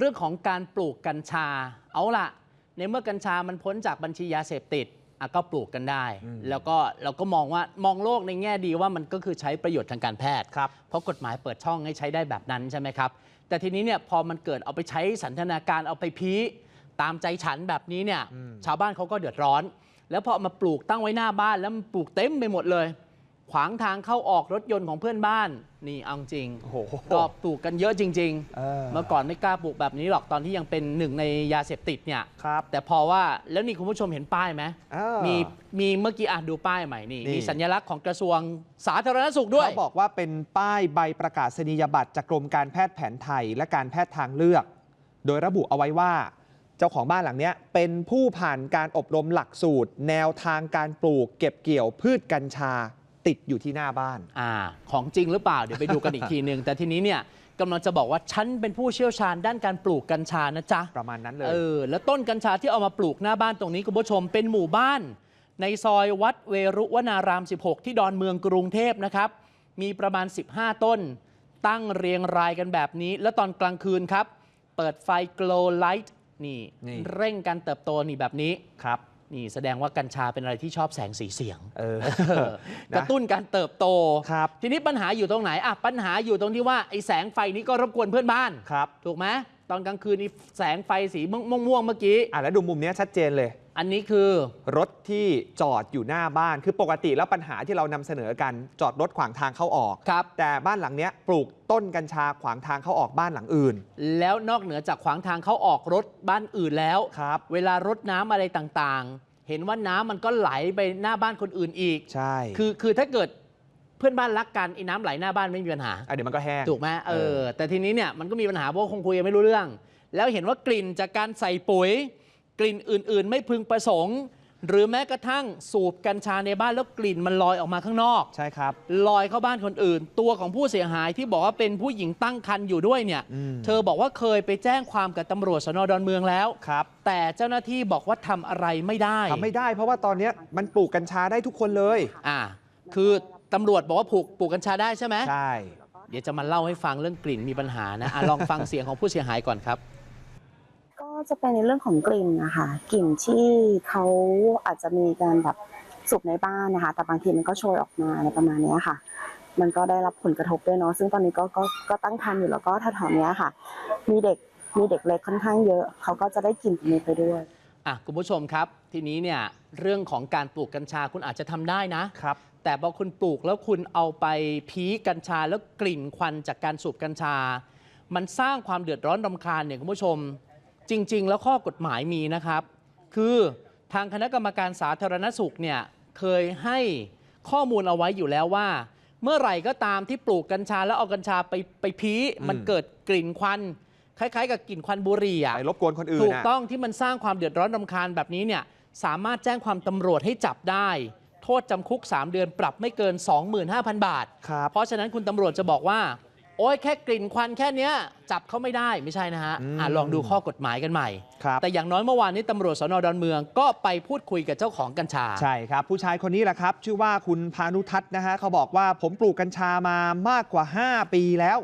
เรื่องของการปลูกกัญชา เอาล่ะในเมื่อกัญชามันพ้นจากบัญชียาเสพติดอะก็ปลูกกันได้ แล้วก็เราก็มองว่ามองโลกในแง่ดีว่ามันก็คือใช้ประโยชน์ทางการแพทย์ครับเพราะกฎหมายเปิดช่องให้ใช้ได้แบบนั้นใช่ไหมครับ แต่ทีนี้เนี่ยพอมันเกิดเอาไปใช้สันทนาการเอาไปพีตามใจฉันแบบนี้เนี่ยอืมชาวบ้านเขาก็เดือดร้อน แล้วพอเอามาปลูกตั้งไว้หน้าบ้านแล้วมันปลูกเต็มไปหมดเลย ขวางทางเข้าออกรถยนต์ของเพื่อนบ้าน นี่เอาจริงโอ้โหก็ปลูกกันเยอะจริง เออ ๆ เมื่อก่อนไม่กล้าปลูกแบบนี้หรอกตอนที่ยังเป็นหนึ่งในยาเสพติดเนี่ย ครับแต่พอว่าแล้วนี่คุณผู้ชมเห็นป้ายไหมเออมีมีเมื่อกี้อะดูป้ายใหม่นี่นี่ มีสัญลักษณ์ของกระทรวงสาธารณสุขด้วย เขาบอกว่าเป็นป้ายใบประกาศนียบัตรจากกรมการแพทย์แผนไทยและการแพทย์ทางเลือก โดยระบุเอาไว้ว่า เจ้าของบ้านหลังเนี้ยเป็นผู้ผ่านการอบรมหลักสูตร แนวทางการปลูกเก็บเกี่ยวพืชกัญชา ติดอยู่ที่หน้าบ้าน อ่าของจริงหรือเปล่า เดี๋ยวไปดูกันอีกทีหนึ่งแต่ทีนี้เนี่ยกำลังจะบอกว่าฉันเป็นผู้เชี่ยวชาญด้านการปลูกกัญชานะจ๊ะ ประมาณนั้นเลย เออ แล้วต้นกัญชาที่เอามาปลูกหน้าบ้านตรงนี้คุณผู้ชมเป็นหมู่บ้าน ในซอยวัดเวรุวนาราม 16 ที่ดอนเมืองกรุงเทพนะครับ มีประมาณ 15 ต้น ตั้งเรียงรายกันแบบนี้ แล้วตอนกลางคืนครับ เปิดไฟ glow light นี่ นี่ เร่งการเติบโตนี่แบบนี้ ครับ นี่แสดงว่ากัญชาเป็นอะไรที่ชอบแสงสีเสียงเออเออนะกระตุ้นการเติบโตครับ ทีนี้ปัญหาอยู่ตรงไหนอะปัญหาอยู่ตรงที่ว่าไอ้แสงไฟนี้ก็รบกวนเพื่อนบ้านครับ ถูกไหมตอนกลางคืนนี่แสงไฟสีม่วงๆเมื่อกี้อะแล้วดูมุมเนี้ยชัดเจนเลย อันนี้คือรถที่จอดอยู่หน้าบ้านคือปกติแล้วปัญหาที่เรานำเสนอกันจอดรถขวางทางเข้าออกครับแต่บ้านหลังเนี้ยปลูกต้นกัญชาขวางทางเข้าออกบ้านหลังอื่น แล้วนอกเหนือจากขวางทางเขาออกรถบ้านอื่นแล้วครับเวลารดน้ำอะไรต่างๆ เห็นว่าน้ำมันก็ไหลไปหน้าบ้านคนอื่นอีกใช่คือคือถ้าเกิดเพื่อนบ้านรักกันไอ้น้ำไหลหน้าบ้านไม่มีปัญหาอะเดี๋ยวมันก็แห้งถูกไหมเอเอออแต่ทีนี้เนี่ยมันก็มีปัญหาเพราะว่าคงคุยกันไม่รู้เรื่อง แล้วเห็นว่ากลิ่นจากการใส่ปุ๋ย กลิ่นอื่น ๆ ไม่พึงประสงค์ หรือแม้กระทั่งสูบกัญชาในบ้านแล้วกลิ่นมันลอยออกมาข้างนอก ใช่ครับ ลอยเข้าบ้านคนอื่น ตัวของผู้เสียหายที่บอกว่าเป็นผู้หญิงตั้งครรภ์อยู่ด้วยเนี่ย อืม เธอบอกว่าเคยไปแจ้งความกับตำรวจสนดอนเมืองแล้ว ครับแต่เจ้าหน้าที่บอกว่าทำอะไรไม่ได้ ทำไม่ได้เพราะว่าตอนเนี้ยมันปลูกกัญชาได้ทุกคนเลย อ่า คือตำรวจบอกว่าปลูกปลูกกัญชาได้ใช่ไหม ใช่ เดี๋ยวจะมาเล่าให้ฟังเรื่องกลิ่นมีปัญหานะอะลองฟังเสียงของผู้เสียหายก่อนครับก็ จะเป็นในเรื่องของกลิ่นนะคะกลิ่นที่เขาอาจจะมีการแบบสูบในบ้านนะคะ แต่บางทีมันก็โชยออกมาอะไรประมาณเนี้ยค่ะ มันก็ได้รับผลกระทบด้วยเนาะซึ่งตอนนี้ก็ก็ก็ตั้งครรภ์อยู่แล้วก็แถวๆเนี้ยค่ะ มีเด็กมีเด็กเล็กค่อนข้างเยอะ เขาก็จะได้กลิ่นตรงนี้ไปด้วยอะคุณผู้ชมครับ ทีนี้เนี่ยเรื่องของการปลูกกัญชาคุณอาจจะทำได้นะครับ แต่พอคุณปลูกแล้วคุณเอาไปพีกัญชาแล้วกลิ่นควันจากการสูบกัญชา มันสร้างความเดือดร้อนรำคาญเนี่ยคุณผู้ชม จริง ๆ แล้วข้อกฎหมายมีนะครับ คือทางคณะกรรมการสาธารณสุขเนี่ยเคยให้ข้อมูลเอาไว้อยู่แล้วว่า เมื่อไหร่ก็ตามที่ปลูกกัญชาแล้วเอากัญชาไปไปพีมันเกิดกลิ่นควันคล้ายๆ กับกลิ่นควันบุหรี่อะไปรบกวนคนอื่นถูกน่ะต้องที่มันสร้างความเดือดร้อนรำคาญแบบนี้เนี่ยสามารถแจ้งความตำรวจให้จับได้ โทษจำคุก 3 เดือนปรับไม่เกิน 25,000 บาทครับเพราะฉะนั้นคุณตำรวจจะบอกว่า โอ้ยแค่กลิ่นควันแค่เนี้ยจับเขาไม่ได้ไม่ใช่นะฮะอืมอะลองดูข้อกฎหมายกันใหม่ครับแต่อย่างน้อยเมื่อวานนี้ตำรวจสนดอนเมืองก็ไปพูดคุยกับเจ้าของกัญชา ใช่ครับ ผู้ชายคนนี้แหละครับ ชื่อว่าคุณพานุทัศน์นะฮะเขาบอกว่าผมปลูกกัญชามามากกว่า 5 ปีแล้ว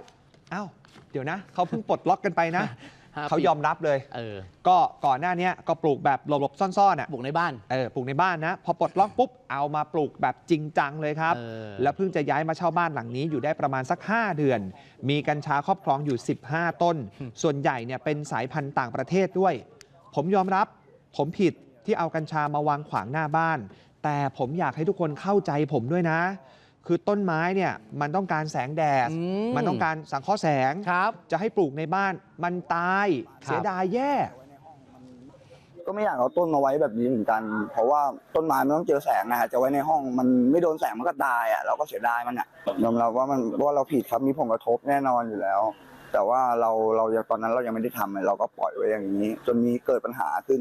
อ้าวเดี๋ยวนะ เขาเพิ่งปลดล็อกกันไปนะห้าปี เขายอมรับเลยเออก็ก่อนหน้าเนี้ยก็ปลูกแบบหลบๆซ่อนๆอะบุกในบ้านเออปลูกในบ้านนะ พอปลดล็อกปุ๊บเอามาปลูกแบบจริงจังเลยครับเออแล้วเพิ่งจะย้ายมาเช่าบ้านหลังนี้อยู่ได้ประมาณสัก 5 เดือน มีกัญชาครอบครองอยู่ 15 ต้น ส่วนใหญ่เนี่ยเป็นสายพันธุ์ต่างประเทศด้วย ผมยอมรับผมผิดที่เอากัญชามาวางขวางหน้าบ้าน แต่ผมอยากให้ทุกคนเข้าใจผมด้วยนะ คือต้นไม้เนี่ยมันต้องการแสงแดดอืมมันต้องการสังเคราะห์แสง ครับ จะให้ปลูกในบ้านมันตาย ครับ เสียดายแย่ ก็ไม่อยากเอาต้นมาไว้แบบนี้เหมือนกัน เพราะว่าต้นไม้มันต้องเจอแสงนะฮะจะไว้ในห้องมันไม่โดนแสงมันก็ตายอะเราก็เสียดายมันอะยอมรับว่ามันว่าเราผิดครับมีผลกระทบแน่นอนอยู่แล้ว แต่ว่าเราเรายังตอนนั้นเรายังไม่ได้ทำเลยเราก็ปล่อยไว้อย่างนี้ จนมีเกิดปัญหาขึ้น